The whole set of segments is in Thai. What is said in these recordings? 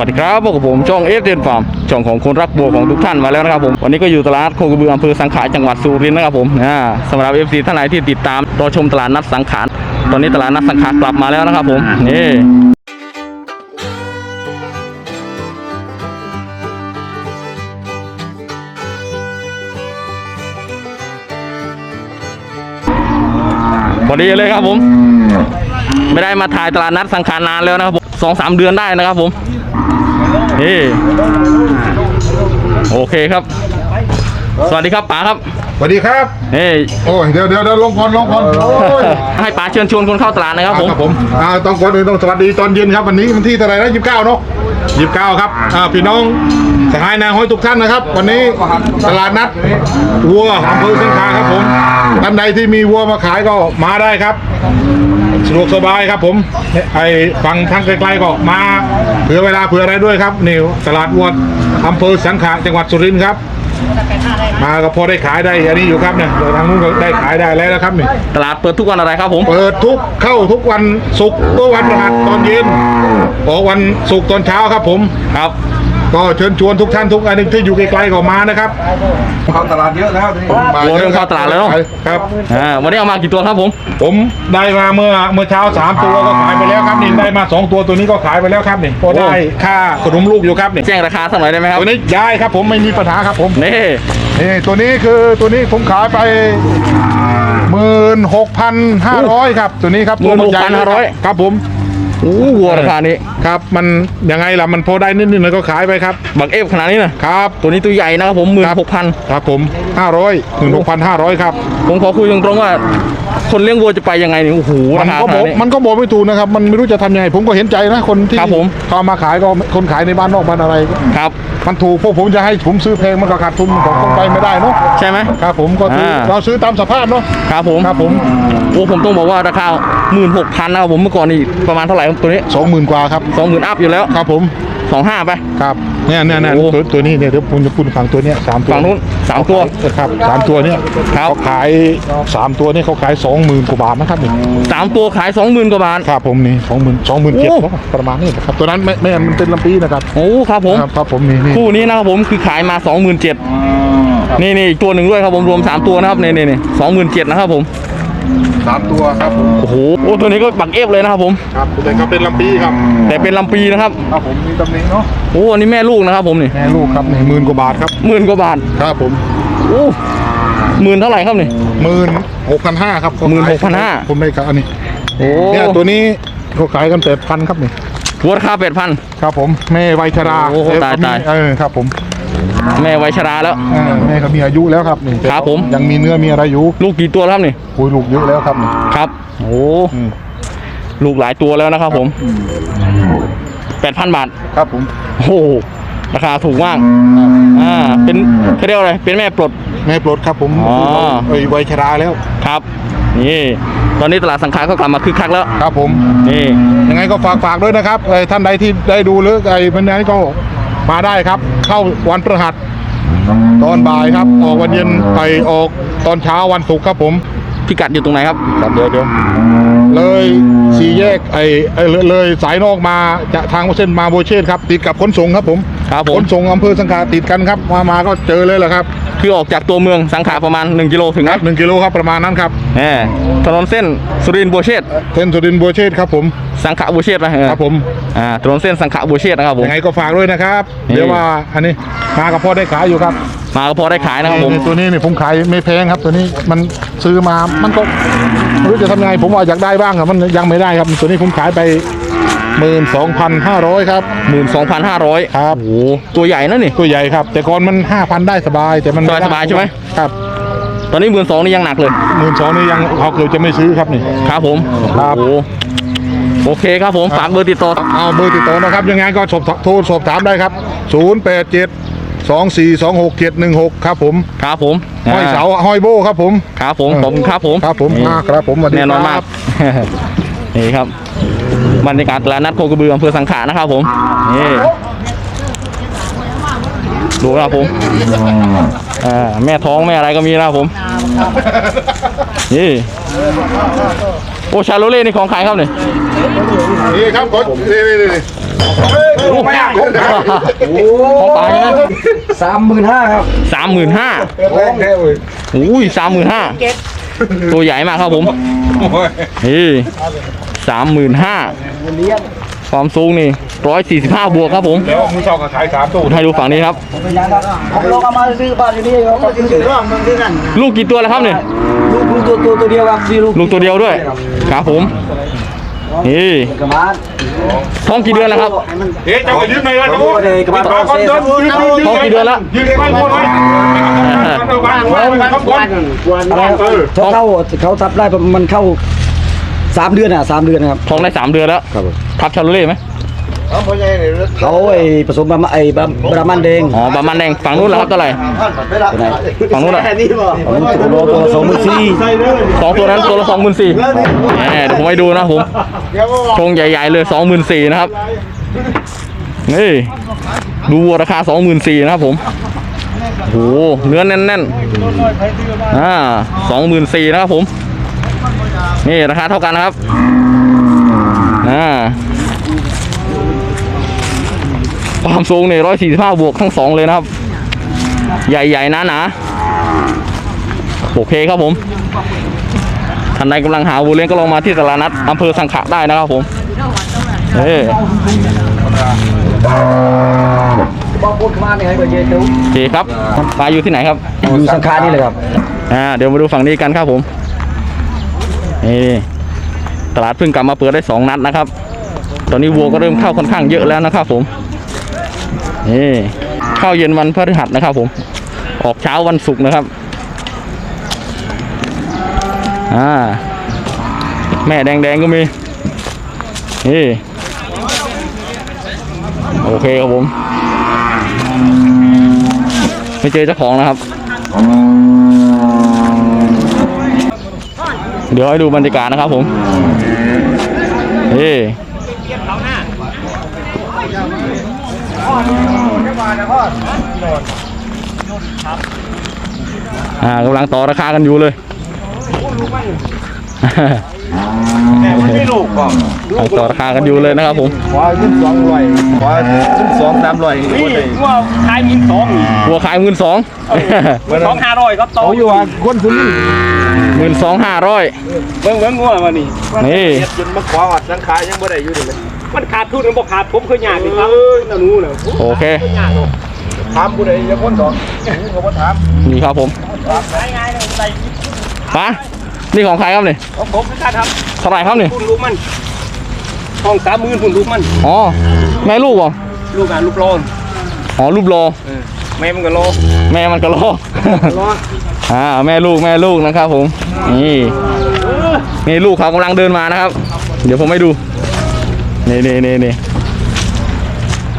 วัสดีครับพวกบผมช่องเอฟเดนฟาร์มช่องของคนรักบัวของทุกท่านมาแล้วนะครับผมวันนี้ก็อยู่ตลาดโคกระบืออำเภอสังขารจังหวัดสุรินทร์นะครับผมนะสำหรับเอฟซีท่านไหนที่ติดตามรอชมตลาดนัดสังขารตอนนี้ตลาดนัดสังขารกลับมาแล้วนะครับผมนี่พอดีเลยครับผม ไม่ได้มาถ่ายตลาดนัดสังขารนานแล้วนะครับผมสองสามเดือนได้นะครับผมนี่โอเคครับ สวัสดีครับป๋าครับสวัสดีครับนี่โอ้ยเดี๋ยวเดี๋ยวเดี๋ยวลงก่อนลงก่อนโอ้ยให้ป๋าเชิญชวนคนเข้าตลาดนะครับผมครับผมอ่าต้องก่อนอื่นต้องสวัสดีตอนเย็นครับวันนี้วันที่เท่าไหร่นะยี่สิบเก้าเนาะ ยี่สิบเก้าครับอ่าพี่น้องสหายนาห้อยทุกท่านนะครับ วันนี้ตลาดนัดวัวอำเภอสังขาครับผมท่านใดที่มีวัวมาขายก็มาได้ครับสะดวกสบายครับผมไอ้ฟังทางไกลๆก็มาเผื่อเวลาเผื่ออะไรด้วยครับนี่ตลาดวัวอำเภอสังขาจังหวัดสุรินทร์ครับ มาก็พอได้ขายได้ อันนี้อยู่ครับเนี่ยเดี๋ยวทางนู้นก็ได้ขายได้แล้วนะครับนี่ตลาดเปิดทุกวันอะไรครับผมเปิดทุกเข้าทุกวันศุกร์ก็วันพฤหัสตอนเย็นออกวันศุกร์ตอนเช้าครับผมครับ ก็เชิญชวนทุกท่านทุกอันที่อยู่ไกลๆก็มานะครับเข้าตลาดเยอะแล้วนี่มาวัวเริ่มเข้าตลาดแล้วเนอะครับอ่าวันนี้เอามากี่ตัวครับผม ผมได้มาเมื่อเมื่อเช้าสามตัวก็ขายไปแล้วครับนี่ได้มาสองตัวตัวนี้ก็ขายไปแล้วครับนี่ก็ได้ค่าขนมลูกอยู่ครับนี่แจ้งราคาสักหน่อยได้ไหมครับตัวนี้ย้ายครับผมไม่มีปัญหาครับผมนี่นี่ตัวนี้คือตัวนี้ผมขายไปหมื่นหกพันห้าร้อยครับ ตัวนี้ครับตัวใญ่ครับผม โอ้วัวราคานี้ครับ มันยังไงล่ะมันพอได้นิดนึงแล้วก็ขายไปครับบักเอฟขนาดนี้นะครับตัวนี้ตัวใหญ่นะครับผมหมื่นหกพันครับผม500 16,500ครับผมขอคุยตรงๆว่า คนเลี้ยงวัวจะไปยังไงนี่โอ้โหมัรานคาก็ขบนาอดกนี้มันก็บอกไม่ถูกนะครับ มันไม่รู้จะทำยังไงผมก็เห็นใจนะคนที่ครับผมเขาเอามาขายก็คนขายในบ้านนอกบ้านอะไรครับมันถูกพวกผมจะให้ผมซื้อแพงมันก็ขาดทุนของคนไปไม่ได้เนาะใช่ไหมครับผมก็ซื้ออ่าเราซื้อตามสภาพเนาะครับผมครับผมโอ้ผมต้องบอกว่าราคา หมื่นหกพันนะครับผมเมื่อก่อนนี่ประมาณเท่าไหร่ครับตัวนี้20,000กว่าครับสองหมื่นอัพอยู่แล้วครับผมสองห้าไป ครับเนี่ยเนี่ยเนี่ยโอ้ตัวตัวนี้เนี่ยเดี๋ยวผมจะพูดฝั่งตัวเนี้ยสามตัวฝั่งนู้นสามตัวครับสามตัวเนี่ยครับ เขาขายสามตัวนี่เขาขายสองหมื่นกว่าบาทนะครับนี่สามตัวขายสองหมื่นกว่าบาท ครับผมนี่สองหมื่นสองหมื่นเจ็ดโอ้ ประมาณนี้นะครับตัวนั้นไม่ไม่มันเป็นลำปีนะครับโอ้ครับผม ครับครับผมนี่นี่คู่นี้นะครับผมคือขายมาสองหมื่นเจ็ดนี่นี่อีกตัวหนึ่งด้วยครับผมรวมสามตัวนะครับนี่นี่นี่สองหมื่นเจ็ดนะครับผม สามตัวครับผมโอ้โหโอ้ตัวนี้ก็บักเอฟเลยนะครับผมครับเป็นครับเป็นลำปีครับ แต่เป็นลำปีนะครับครับผมมีตำหนิเนาะโอ้อันนี้แม่ลูกนะครับผมนี่แม่ลูกครับนี่หมื่นกว่าบาทครับหมื่นกว่าบาทครับผมโอ้หมื่นเท่าไหร่ครับนี่หมื่นหกพันห้าครับหมื่นหกพันห้าผมไม่ครับอันนี้โอ้เนี่ยตัวนี้เขาขายกันแปดพันครับนี่หัวราคาแปดพันครับผมแม่วัยชราโอ้โหเออตายมีตายเออครับผม แม่ไวยชราแล้วเออแม่เขามีอายุแล้วครับนี่ครับผม ยังมีเนื้อมีอะไรอยู่ลูกกี่ตัวแล้วครับนี่คุยลูกเยอะแล้วครับนี่ครับโอ้อืมลูกหลายตัวแล้วนะครับผมแปดพันบาทครับผมโอ้โหราคาถูกมากอ่าเป็นเขาเรียกว่าอะไรเป็นแม่ปลด แม่ปลดครับผมอ๋อเอ้ยวัยชราแล้วครับนี่ตอนนี้ตลาดสังขารก็กลับมาคึกคักแล้วครับผม นี่ ยังไงก็ฝากฝากด้วยนะครับเอ่อท่านใดที่ได้ดูหรือไอ้มันนั้นก็ มาได้ครับ เข้าวันพฤหัส ตอนบ่ายครับ ออกวันเย็นไปออกตอนเช้าวันศุกร์ครับผม พิกัดอยู่ตรงไหนครับ ครับเดี๋ยวเดี๋ยวเลยสี่แยกไอ้ไอ้เลยเลยสายนอกมาจะทางเส้นมาโบเชตครับ ติดกับขนส่งครับผมครับผมขนส่งอำเภอสังขะติดกันครับ มามาก็เจอเลยแหละครับ คือออกจากตัวเมืองสังขารประมาณ 1 กิโลถึงคนะรับหนึ่งกิโลครับประมาณนั้นครับแหมถนนเส้นสุรินทร์บัวเชษฐ์เส้นสุรินทร์โบเชตครับผมสังขะบัวเชษฐ์นะเออครับผมอ่าถนนเส้นสังขะบัวเชษฐ์นะครับผม ยังไงก็ฝากด้วยนะครับนี่เดี๋ยวว่าอันนี้มากับพ่อได้ขายอยู่ครับมาก็พอได้ขายนะครับผมนี่ตัวนี้นี่ผมขายไม่แพงครับ ตัวนี้มันซื้อมามันก็ไม่รู้จะทำยังไงผมว่าอยากได้บ้างครับมันยังไม่ได้ครับ ตัวนี้ผมขายไปหมื่นสองพันห้าร้อยครับหมื่นสองพันห้าร้อยครับโอ้โหตัวใหญ่นะนี่ตัวใหญ่ครับ แต่ก่อนมันห้าพันได้สบายแต่มันสบายๆใช่ไหมครับตอนนี้หมื่นสองนี่ยังหนักเลยหมื่นสองนี่ยังเขาเกือบจะไม่ซื้อครับนี่ครับผมครับโอ้โหโอเคครับผมฝากเบอร์ติดต่อเอาเบอร์ติดต่อนะครับยังไงก็สอบโทรสอบถามได้ครับศูนย์ แปดเจ็ดสองสี่สองหกเจ็ดหนึ่งหกครับผมครับผมห้อยเสาห้อยโบ้ครับผมครับผมขอบคุณครับผมครับผมนี่อ่าครับผมสวัสดีแน่นอนคมารักบนี่ครับบรรยากาศตลาดนัดโคกระบืออำเภอสังขะนะครับผมนี่ดูนะครับผมอ่าแม่ท้องแม่อะไรก็มีนะครับผมนี่โอชาโลเล่นี่ของใครครับเนี่ยนี่ครับกดนี่นี่นี่ไม่อยาก ของของตายใช่ไหมสามหมื่นห้าครับสามหมื่นห้าแรงแท้เว้ยอุ้ยสามหมื่นห้าตัวใหญ่มากครับผมโอ้ยนี่สามหมื่นห้าความสูงนี่ร้อยสี่สิบห้าบวกครับผมแล้วมือเช่าก็ขายสามตู้ให้ดูฝั่งนี้ครับเป็นยังครับผมลงเอามาซื้อบ้านอยู่นี่เขาก็ซื้อร่องมันซื้อกันลูกกี่ตัวแล้วครับเนี่ยลูกลูกตัวตัวตัวเดียวครับมีลูกลูกตัวเดียวด้วยครับผมนี่กระบาด ท้องกี่เดือนแล้วครับเอ๊ะเจ้าก็ยืมหน่อยละเจ้าเด็กกระบาดต่อก่อนเดินยืมยืมยืมท้องกี่เดือนแล้วยืมไปหมดเลยครับก่อนอะไรครับเขาเข้าเขาทับได้มันเข้าสามเดือนอะสามเดือนครับท้องได้สามเดือนแล้วครับผมทับชาโลเล่ไหม เขาไอ้ผสมบะไอ้บะบะมันแดงอ๋อประมาณแดงฝั่งนู้นแล้วครับเท่าไหร่ตัวไหนฝั่งนู้นอะผมตัวโลตัวสองหมื่นสี่สองตัวนั้นตัวละสองหมื่นสี่เดี๋ยวผมให้ดูนะผมโครงใหญ่ๆเลยสองหมื่นสี่นะครับนี่ดูวัวราคาสองหมื่นสี่นะครับผมโอ้โหเนื้อแน่นๆอ่าสองหมื่นสี่นะครับผม นี่ราคาเท่ากันนะครับอ่า ความสูงเนี่ยร้อยสี่สิบห้าบวกทั้งสองเลยนะครับ ใหญ่ๆนะหนาๆโอเคครับผมท่านใดกำลังหาวัวเลี้ยงก็ลองมาที่ตลาดนัดอำเภอสังขะได้นะครับผมเอ้บอกพูดมาเนี่ยให้ก็เยอะดูโอเคครับปลาอยู่ที่ไหนครับ อยู่สังขารนี่เลยครับ อ่า เดี๋ยวมาดูฝั่งนี้กันครับผม นี่ตลาดเพิ่งกลับมาเปิดได้สองนัดนะครับ ตอนนี้วัวก็เริ่มเข้าค่อนข้างเยอะแล้วนะครับผม นี่เข้าเย็นวันพฤหัสนะครับผม ออกเช้าวันศุกร์นะครับ อ่า แม่แดงๆก็มี นี่ โอเคครับผม ไม่เจอเจ้าของนะครับ เดี๋ยวให้ดูบรรยากาศนะครับผมเฮ้ อ่ากำลังต่อราคากันอยู่เลยไม่ลูกก็กำลังต่อราคากันอยู่เลยนะครับผมขวาขึ้นสองร้อยขวาขึ้นสองสามร้อยนี่ว่าขายมินสองวัวขายหมื่นสองสองห้าร้อยครับโตเขาอยู่ว่าคนสุรินทร์หมื่นสองห้าร้อยเบิ่งเบิ่งงัวมานี่นี่เฮ็ดจนมาขวาวัดสังขารยังบ่ได้อยู่เลย มันขาดทุนมันบ่ขาดผมเคยยากนี่ครับนั่นนู้นน่ะโอเคถามผู้ใดจะคนสองผมก็บ่ถามนี่ครับผมง่ายๆเลยใส่ปะนี่ของใครครับเนี่ยของผมคือการทเท่าไหร่ครับเนี่ยำคุณลูกมันทองสามหมื่นคุณลูกมันอ๋อแม่ลูกเหรอลูกอะลูกโลนอ๋อรูปรอแม่มันก็โลแม่มันกระโลกอ่าแม่ลูกแม่ลูกนะครับผมนี่นี่ลูกเขากำลังเดินมานะครับ เดี๋ยวผมให้ดู นี่นี่นี่นี่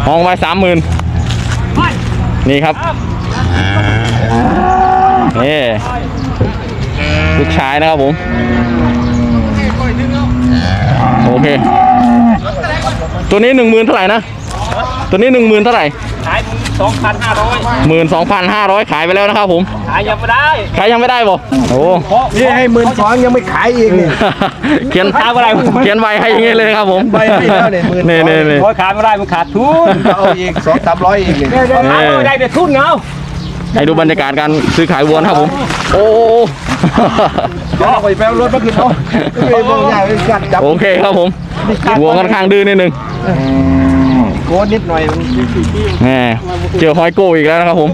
ห้องไว้สามหมื่นนี่ครับนี่ลูกชายนะครับผม โอเค ตัวนี้หนึ่งหมื่นเท่าไหร่นะ ตัวนี้หนึ่งหมื่นเท่าไหร่ สองพันห้าร้อยหมื่นสองพันห้าร้อยขายไปแล้วนะครับผมขายยังไม่ได้ขายยังไม่ได้บ่โอ้นี่ให้หมื่นสองยังไม่ขายอีกนี่เขียนขายอะไรเขียนใบให้อยังงี้เลยครับผมใบให้แล้วเนี่ยหมื่นนี่นี่นี่ขอขายไม่ได้มันขาดทุนเอาอีกสองสามร้อยอีกนี่ขายไม่ได้แต่ทุนเงาให้ดูบรรยากาศการซื้อขายวัวนะครับผม โอ้เดี๋ยวเอาไปแปลรถมาขึ้นเอาไม่มองยากกัดจับโอเคครับผมวัวค่อนข้างดื้อนิดนึงโกนนิดหน่อยมันแหมเจอฮอยโก้อีกแล้วนะครับผม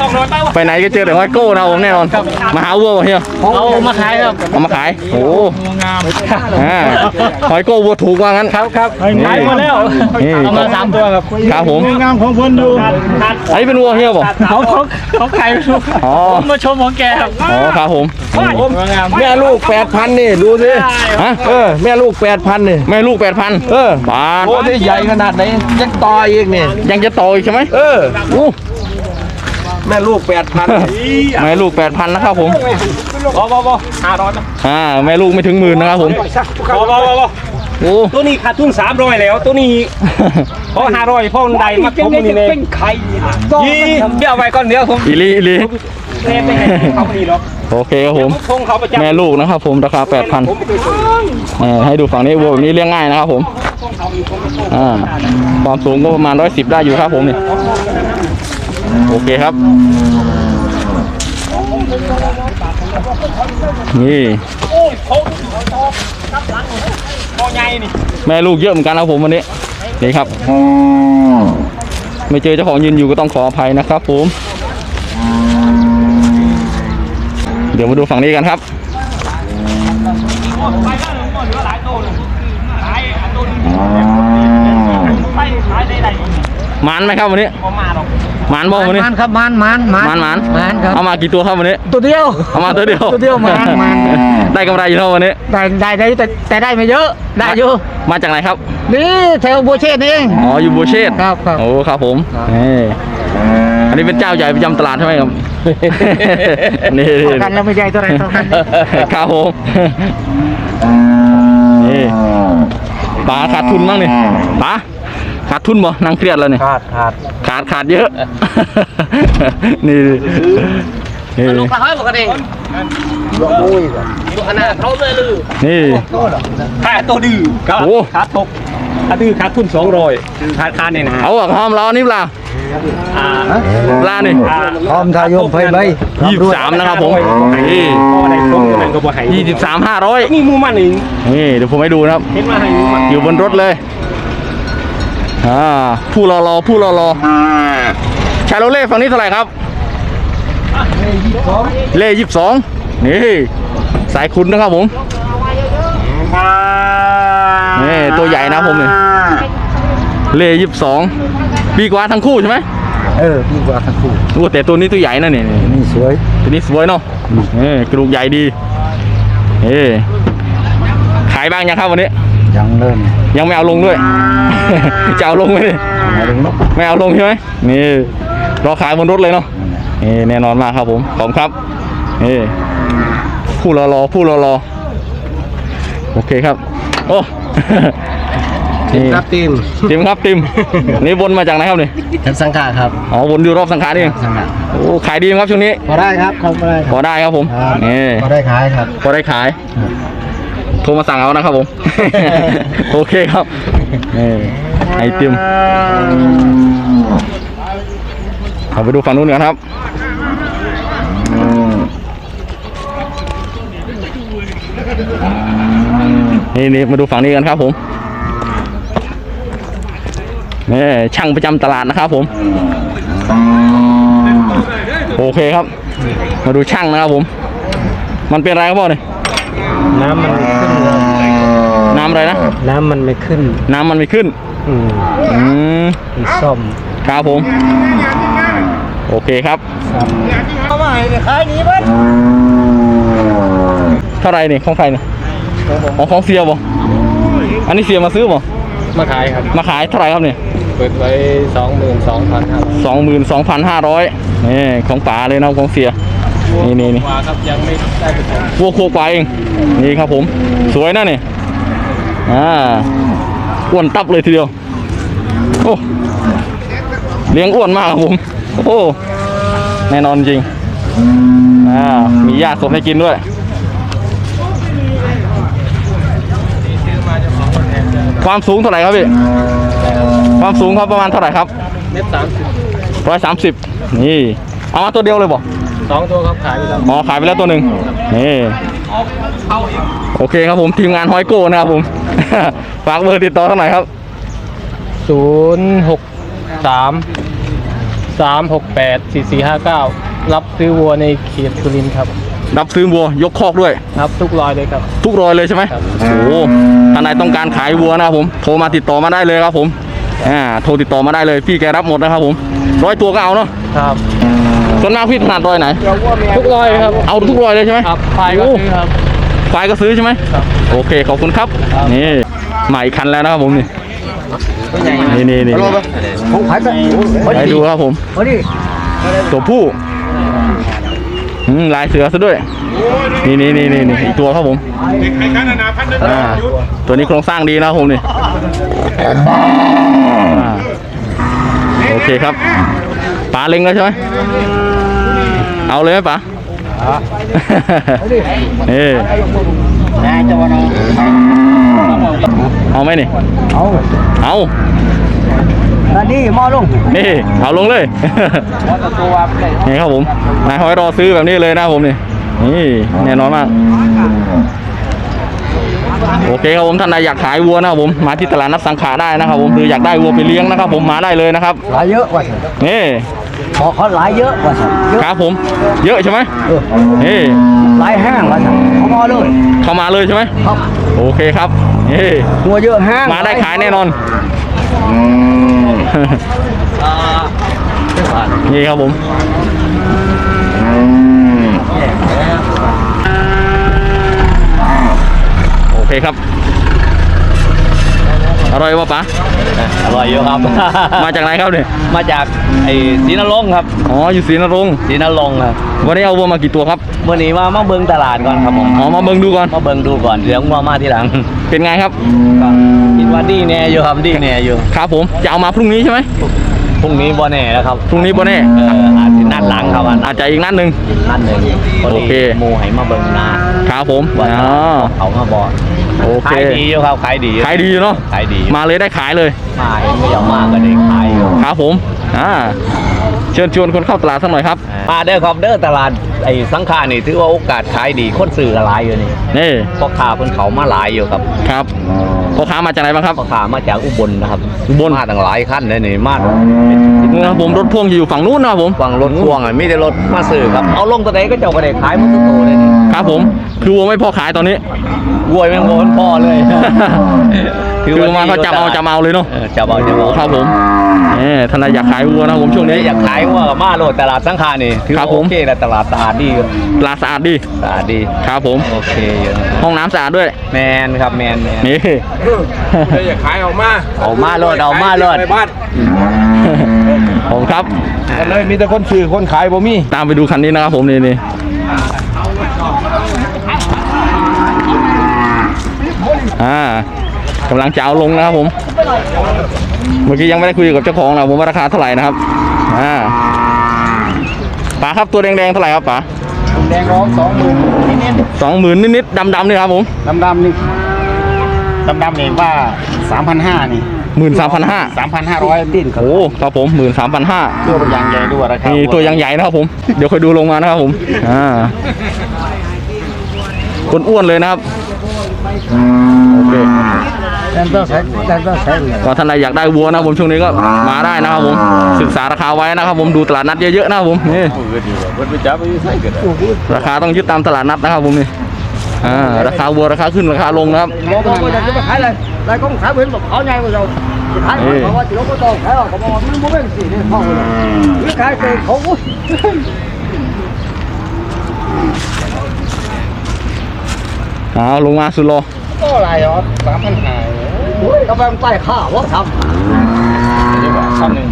ต้องนอนเป้าไปไหนก็เจอแต่ฮอยโก้นะครับผมแน่นอนมาหาวัวเฮียเอามาขายครับเอามาขายโอ้อ่าฮอยโก้วัวถูกว่างั้นครับครับขายมาแล้วนี่เอามาสามตัวครับครับผมงามของคนดูขาดอันนี้เป็นวัวเฮียบ่เขาเขาเขาขายไม่ถูกอ๋อผมมาชมของแกครับอ๋อครับผมแม่ลูกแปดพันนี่ดูสิฮะเออแม่ลูกแปดพันนี่แม่ลูกแปดพันเออบาทโอ้ที่ใหญ่ขนาดไหนยังต่ออีกนี่ยังจะโตอีกใช่ไหมเอออู้แม่ลูกแปดพันแม่ลูกแปดพันนะครับผมบอบอบอห้าร้อยนะอ่าแม่ลูกไม่ถึงหมื่นนะครับผมบอบอบอบอ โอ้ ตัวนี้ขาดทุนสามร้อยแล้ว ตัวนี้พอห้าร้อยพ่อมันได้มาผมนี่เลยยี่เดี๋ยวเอาไปก่อนเดี๋ยวผมอีหลีอีหลีเทไปให้เขาดีหรอกโอเคครับผมคงเขาประจำแม่ลูกนะครับผมราคา8,000เอ่อให้ดูฝั่งนี้วัวแบบนี้เลี้ยงง่ายนะครับผมอ่าความสูงก็ประมาณ110ได้อยู่ครับผมนี่โอเคครับ นี่ ใหญ่นี่แม่ลูกเยอะเหมือนกันนะครับผมวันนี้นี่ครับไม่เจอเจ้าของยืนอยู่ก็ต้องขออภัยนะครับผม เดี๋ยวมาดูฝั่งนี้กันครับไปก็เหลือหลายตัวเลยขายอันตัวนึงไปขายได้ไรหมันไหมครับวันนี้ พอมาหรอกหมันบ่วันนี้มันครับมันมันมันหมันหมันมันครับเอามากี่ตัวครับวันนี้ ตัวเดียวเอามาตัวเดียวตัวเดียวหมันมันได้กำไรอยู่เท่าวันนี้ได้ได้ได้แต่แต่ได้ไม่เยอะได้อยู่มาจากไหนครับ นี่แถวบัวเชษนี่เองอ๋ออยู่บัวเชษครับครับโอ้ครับผมนี่อันนี้เป็นเจ้าใหญ่ประจำตลาดใช่ไหมครับนี่เท่ากันแล้วไม่ใหญ่เท่าไหรเท่ากันครับผมนี่ป๋าขาดทุนมั้งนี่ป๋า ขาดทุนบ่นางเครียดแล้วนี่ขาดขาดขาดขาดเยอะ นี่นี่ลูกละห้อยบอกกันเองลงมุ้ยลูกขนาดเท่าเลยลือนี่ขายตัวดื้อก็โอ้ขาดตกขาดดื้อขาดทุนสองร้อยขาดขาดเนี่ยนะเอาอะหอมเรานี่เปล่าอ่าปลานี่อ่าพร้อมทายมไฟไหมยี่สิบสามนะครับผมนี่พอได้ครบตัวนั้นก็บ่ให้ยี่สิบสามห้าร้อยนี่หมูมันเองนี่เดี๋ยวผมให้ดูนะครับเห็นมาให้หมูมันอยู่บนรถเลย อ่าผู้รอรอผู้รอรอชาโรเล่ฝั่งนี้เท่าไหร่ครับ เล่ยี่สิบสองนี่สายคุณนะครับผมนี่ตัวใหญ่นะผมเนี่ยเล่ยี่สิบสองปีกว่าทั้งคู่ใช่ไหมเออดีกว่าทั้งคู่โอ้แต่ตัวนี้ตัวใหญ่นะเนี่ยนี่สวยตัวนี้สวยเนาะเอ้กระดูกใหญ่ดีเอ้ขายบ้างยังครับวันนี้ ยังเริ่มยังไม่เอาลงด้วย จะเอาลงไหมเนี่ยมาถึงนกไม่เอาลงใช่ไหมนี่รอขายบนรถเลยเนาะนี่แน่นอนมากครับผมขอบคุณครับนี่ผู้รอรอผู้รอรอโอเคครับ โอ้นี่ครับทีมติมครับติมนี่วนมาจากไหนครับนี่ทันสังขาครับอ๋อวนอยู่รอบสังขารนี่เองสังขาโอ้ขายดีไหมครับช่วงนี้พอได้ครับครับพอได้พอได้ครับผมนี่พอได้ขายครับพอได้ขาย โทรมาสั่งเอานะครับผม โอเคครับนี่ไอติมเอาไปดูฝั่งนู้นกันครับนี่นี่มาดูฝั่งนี้กันครับผมนี่ช่างประจำตลาดนะครับผมโอเคครับ มาดูช่างนะครับผม มันเป็นอะไรครับพ่อเนี่ยน้ำมันไม่ขึ้น น้ำอะไรนะ น้ำมันไม่ขึ้น น้ำมันไม่ขึ้น อืมอืมซ่อมครับผม โอเคครับเอามาให้ขายนี้เบิ้ลเท่าไหรนี่ของใครนี่อ๋อของเสียบ่อันนี้เสียมาซื้อบ่มาขายครับ มาขายเท่าไหรครับเนี่ย เปิดไว้สองหมื่นสองพันครับสองหมื่นสองพันห้าร้อยนี่ของป๋าเลยนะของเสีย นี่นี่นี่ ว่าครับยังไม่ได้ไปส่งวัวโคกวายเอง นี่ครับผม สวยนะนี่ อ่าอ้วนตับเลยทีเดียว โอ้เลี้ยงอ้วนมากครับผม โอ้แน่นอนจริงอ่ามีหญ้าสดให้กินด้วยความสูงเท่าไหร่ครับพี่ความสูงครับประมาณเท่าไหร่ครับเม็ดสามสิบร้อยสามสิบนี่ เอามาตัวเดียวเลยบอกสองตัวครับขายไปแล้วอ๋อขายไปแล้วตัวหนึ่งนี่ โอเคครับผมทีมงานฮอยโก้นะครับผม ฝากเบอร์ติดต่อเท่าไหร่ครับ ศูนย์หกสามสามหกแปดสี่สี่ห้าเก้ารับซื้อวัวในเขตสุรินทร์ครับ รับซื้อวัวยกคอกด้วย ครับ ทุกรอยเลยครับ ทุกรอยเลยใช่ไหมครับ โอ้โหท่านใดต้องการขายวัวนะครับผม โทรมาติดต่อมาได้เลยครับผม อ่า โทรติดต่อมาได้เลย พี่แกรับหมดนะครับผม ร้อยตัวก็เอาเนาะ ครับ ส่วนมากพี่ถนัดรอยไหน ทุกรอยครับเอาทุกรอยเลยใช่ไหมครับไฟก็ซื้อครับควายก็ซื้อใช่ไหมครับโอเคขอบคุณครับครับ นี่ใหม่คันแล้วนะครับผมนี่นี่นี่นี่ผมขายไปให้ดูครับผมโอ้นี่ตัวผู้อืมลายเสือซะด้วย นี่นี่นี่นี่นี่อีกตัวครับผมเด็กไข่กันนาพันหนึ่งอ่ายุดตัวนี้โครงสร้างดีนะครับผมนี่อ่าโอเคครับป๋าเล็งแล้วใช่ไหม เอาเลยไหมป๋านี่นายจะวันเอาเอาไหมนี่ เอา เอาอันนี้มอลง นี่ เอาลงเลยนี่ครับผม นายหอยรอซื้อแบบนี้เลยนะครับผมนี่นี่แน่นอนมาก โอเคครับผมท่านใดอยากขายวัวนะครับผมมาที่ตลาดนัดสังขาได้นะครับผมหรืออยากได้วัวไปเลี้ยงนะครับผมมาได้เลยนะครับหลายเยอะกว่าฉัน นี่ขอเขาหลายเยอะกว่าฉันเยอะครับผม เยอะใช่ไหมเออนี่หลายห้างกว่าฉันเอามอเลยเข้ามาเลยใช่ไหมครับโอเคครับนี่หัวเยอะห้างมาได้ขายแน่นอนนี่ครับผมโอเคครับ อร่อยวะปะอร่อยอยู่ครับ มาจากไหนครับเนี่ยมาจากไอ้ศรีนรงค์ครับอ๋ออยู่ศรีนรงค์ศรีนรงค์ครับวันนี้เอาวัวมากี่ตัวครับเมื่อนี้มามาเบิ่งตลาดก่อนครับผมอ๋อมาเบิ่งดูก่อนมาเบิ่งดูก่อนเดี๋ยวมามาทีหลัง เป็นไงครับก็คิดว่าดีแน่อยู่ครับดีแน่อยู่ครับผมจะเอามาพรุ่งนี้ใช่ไหมพรุ่งนี้บ่แน่แล้วครับพรุ่งนี้บ่แน่เอออาจจะนัดหลังครับอันอาจจะอีกนัดหนึ่งนัดหนึ่งพอโอดีเคหมูให้มาเบิ่งหน้าครับผมว่าอ๋อเขามาบอก โอเคขายดีอยู่ครับขายดีอยู่ขายดีอยู่เนาะขายดีอยู่มาเลยได้ขายเลยมาเห็นไม่ยอมมาก็ได้ขายอยู่ครับผมอ่าเชิญชวนคนเข้าตลาดสักหน่อยครับมาเด้อครับเด้อตลาดไอ้สังขานี่ถือว่าโอกาสขายดีคนซื้อหลายอยู่นี่นี่พ่อค้าเพิ่นเขามาหลายอยู่ครับครับพ่อค้ามาจากไหนบ้างครับพ่อค้ามาจากอุบลนะครับอุบลมาตั้งหลายคันเลยนี่มานี่นะครับผมรถพ่วงจะอยู่ฝั่งนู้นนะครับผมฟังรถพ่วงอะมีแต่รถมาซื้อครับเอาลงตัวไหนก็เจ้าก็ได้ขายหมันตัวโตเลยนี่ครับผมคือวัวไม่พอขายตอนนี้ วัวแม่งโวนพ่อเลยคือมาเขาจับเอาจับเอาเลยเนาะออจับเอาจับเอาครับผมนี่ท่านใดอยากขายวัวนะครับผมช่วงนี้อยากขายวัวกับมาโลดตลาดสังขานี่ถือครัว่าบผมโอเคแล้วตลาดสะอาดดีอยู่ตลาดสะอาดดีสะอาดดีครับผมโอเคอยู่นะห้องน้ำสะอาดด้วยแมนครับแมนแมนนี่อยากขายออกมาเอามาโลดเอามาโลดในบ้านผมครับกันเลยมีแต่คนซื้อคนขายบ่มีตามไปดูคันนี้นะครับผมนี่นี่ อ่ากำลังจะเอาลงนะครับผม เมื่อกี้ยังไม่ได้คุยกับเจ้าของนะผมว่าราคาเท่าไหร่นะครับอ่าป๋าครับตัวแดงๆเท่าไหร่ครับป๋าแดงร้องสองหมื่นนิดสองหมื่นนิดๆดำๆนี่ครับผมดำดำๆนี่ดำดำๆนี่ว่าสามพันห้านี่หมื่นสามพันห้าสามพันห้าร้อยดิ้นครับโอ้ครับผมหมื่นสามพันห้าตัวเป็นยางใหญ่ด้วยนะครับนี่ตัวยังใหญ่นะครับผม เดี๋ยวค่อยดูลงมานะครับผมอ่าคนอ้วนเลยนะครับ โอเคแดนเตอร์ใช้แดนเตอร์ใช้เลยก็ท่านใดอยากได้วัวนะครับผมช่วงนี้ก็มาได้นะครับผมศึกษาราคาไว้นะครับผมดูตลาดนัดเยอะๆนะครับผมนี่ราคาต้องยึดตามตลาดนัดนะครับผมนี่อ่าราคาวัวราคาขึ้นราคาลงนะครับบอกว่าจะไปขายอะไรอะไรก็ขายเหมือนแบบเขาใหญ่กว่าเราขายเขาบว่าที่เราก็ต้องขายออกเขาบอกว่ามันไม่เป็นสิเนี่ยพ่อเลยหรือขายเป็นเขา อุ้ยเอาลงมาสุดโลก็อะไรอะสามพันห้ากำลังใต้ข้าวว่าทำขั้นหนึ่ง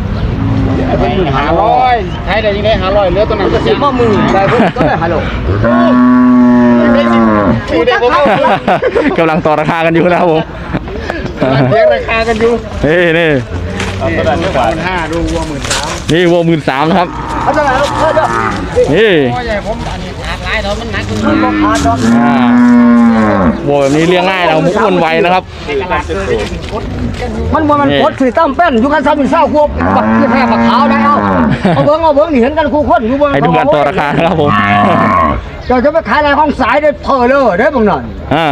หาร้อยขายได้ยังไงหาร้อยเหลือตัวนั้นก็สิบมือได้พวกก็ได้ฮัลโหลกำลังต่อราคากันอยู่นะครับผมเรียกราคากันอยู่นี่นี่ตัวนั้นไม่กว่าห้าดูวัวหมื่นสามนี่วัวหมื่นสามนะครับเอาเท่าไหร่ลูกเออเด้อนี่พ่อใหญ่ผ มอันนี้ขาดหลายเท่ามันหนักมันก็ขาดเนาะอ่าวัวแบบนี้เลี้ยงง่ายนะครับอ้วนไวนะครับ มันบ่มันพดสีตั้มเป็นอยู่กันซ้ำอีกเศร้าควบบักที่แท้บักขาวได้เอาเอาเบิ้งเอาเบิ้งนี่เห็นกันคู่คนอยู่เบิ้งให้ดูการต่อราคานะครับผมเจ้าจะไปขายอะไรของสายได้เพอเลยได้บางหน่อยอ่า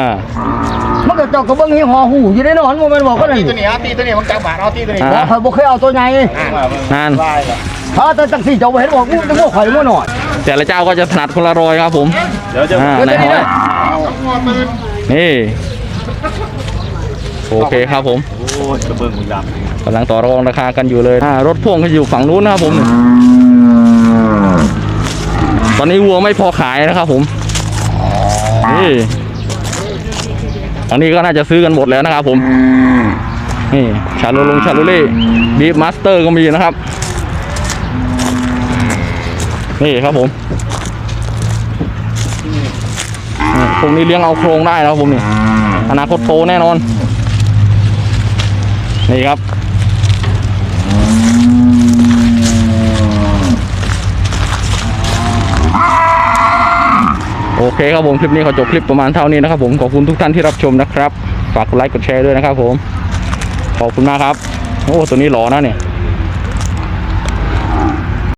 มันก็เจอกกระเบิ้งหีหอหูอยู่ได้นอนมันบอกก็นั่นตัวนี้เอาตีตัวนี้มันจับบาทเอาตีตัวนี้บอกข่อยบ่เคยเอาตัวใหญ่นั่นถ้าแต่จังสี่เจ้าบ่เห็นบอกงูจะงูข่อยงูหน่อยแต่ละเจ้าก็จะถนัดคนละรอยครับผมเดี๋ยวจะอ่าในห้อยนี่โอเคครับผมโอ้ยกระเบื้องมึงดำกำลังต่อรองราคากันอยู่เลยอ่ารถพ่วงก็อยู่ฝั่งนู้นนะครับผม ตอนนี้วัวไม่พอขายนะครับผมนี่ อันนี้ก็น่าจะซื้อกันหมดแล้วนะครับผม นี่ชาโลลงชาโลเล่บีฟมาสเตอร์ก็มีนะครับ นี่ครับผมพวกนี้เลี้ยงเอาโครงได้นะครับผมนี่ อนาคตโตแน่นอน นี่ครับ เคครับผมคลิปนี้ขอจบคลิปประมาณเท่านี้นะครับผมขอบคุณทุกท่านที่รับชมนะครับ ฝากกดไลค์กดแชร์ด้วยนะครับผม ขอบคุณมากครับ โอ้ตัวนี้หล่อนะเนี่ย